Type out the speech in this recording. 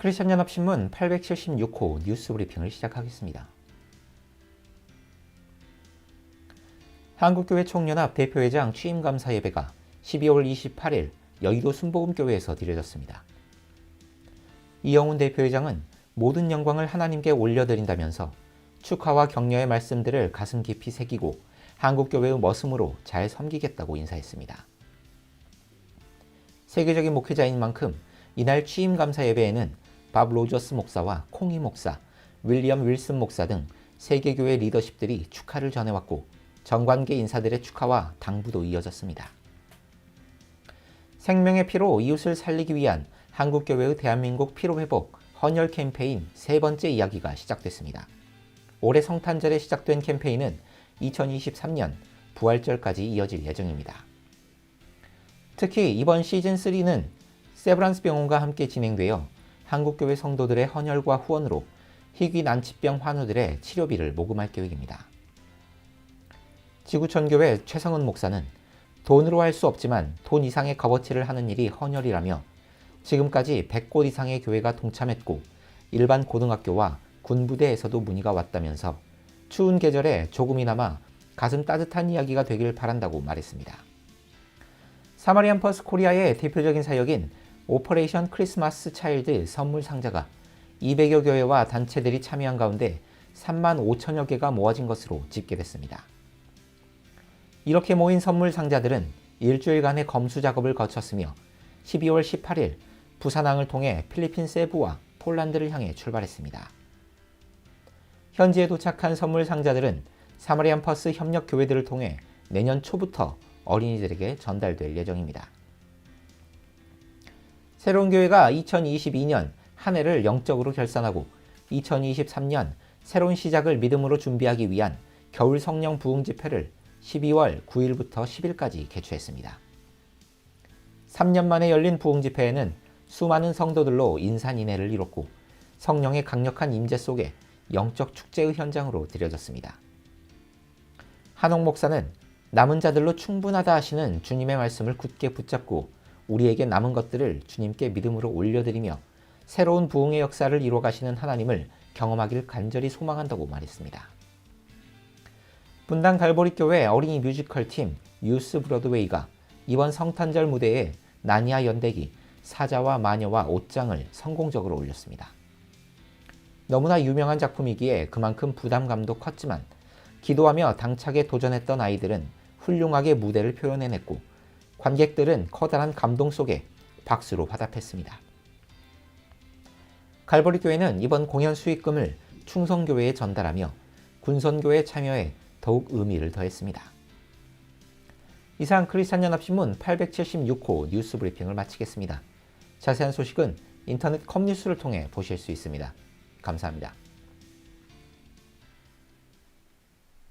크리스천연합신문 876호 뉴스 브리핑을 시작하겠습니다. 한국교회 총연합 대표회장 취임감사 예배가 12월 28일 여의도 순복음교회에서 드려졌습니다. 이영훈 대표회장은 모든 영광을 하나님께 올려드린다면서 축하와 격려의 말씀들을 가슴 깊이 새기고 한국교회의 머슴으로 잘 섬기겠다고 인사했습니다. 세계적인 목회자인 만큼 이날 취임 감사 예배에는 밥 로저스 목사와 콩이 목사, 윌리엄 윌슨 목사 등 세계교회 리더십들이 축하를 전해왔고 정관계 인사들의 축하와 당부도 이어졌습니다. 생명의 피로 이웃을 살리기 위한 한국교회의 대한민국 피로회복 헌혈 캠페인 세 번째 이야기가 시작됐습니다. 올해 성탄절에 시작된 캠페인은 2023년 부활절까지 이어질 예정입니다. 특히 이번 시즌3는 세브란스 병원과 함께 진행되어 한국교회 성도들의 헌혈과 후원으로 희귀 난치병 환우들의 치료비를 모금할 계획입니다. 지구촌교회 최성은 목사는 돈으로 할 수 없지만 돈 이상의 값어치를 하는 일이 헌혈이라며 지금까지 100곳 이상의 교회가 동참했고 일반 고등학교와 군부대에서도 문의가 왔다면서 추운 계절에 조금이나마 가슴 따뜻한 이야기가 되길 바란다고 말했습니다. 사마리안 퍼스 코리아의 대표적인 사역인 오퍼레이션 크리스마스 차일드 선물 상자가 200여 교회와 단체들이 참여한 가운데 3만 5천여 개가 모아진 것으로 집계됐습니다. 이렇게 모인 선물 상자들은 일주일간의 검수 작업을 거쳤으며 12월 18일 부산항을 통해 필리핀 세부와 폴란드를 향해 출발했습니다. 현지에 도착한 선물 상자들은 사마리안 퍼스 협력 교회들을 통해 내년 초부터 어린이들에게 전달될 예정입니다. 새로운 교회가 2022년 한 해를 영적으로 결산하고 2023년 새로운 시작을 믿음으로 준비하기 위한 겨울 성령 부흥 집회를 12월 9일부터 10일까지 개최했습니다. 3년 만에 열린 부흥 집회에는 수많은 성도들로 인산인해를 이뤘고 성령의 강력한 임재 속에 영적 축제의 현장으로 들여졌습니다. 한옥 목사는 남은 자들로 충분하다 하시는 주님의 말씀을 굳게 붙잡고 우리에게 남은 것들을 주님께 믿음으로 올려드리며 새로운 부흥의 역사를 이루어 가시는 하나님을 경험하길 간절히 소망한다고 말했습니다. 분당 갈보리교회 어린이 뮤지컬 팀 유스 브로드웨이가 이번 성탄절 무대에 나니아 연대기 사자와 마녀와 옷장을 성공적으로 올렸습니다. 너무나 유명한 작품이기에 그만큼 부담감도 컸지만 기도하며 당차게 도전했던 아이들은 훌륭하게 무대를 표현해냈고 관객들은 커다란 감동 속에 박수로 화답했습니다. 갈보리 교회는 이번 공연 수익금을 충성교회에 전달하며 군선교회 참여에 더욱 의미를 더했습니다. 이상 크리스찬연합신문 876호 뉴스 브리핑을 마치겠습니다. 자세한 소식은 인터넷 컴뉴스를 통해 보실 수 있습니다. 감사합니다.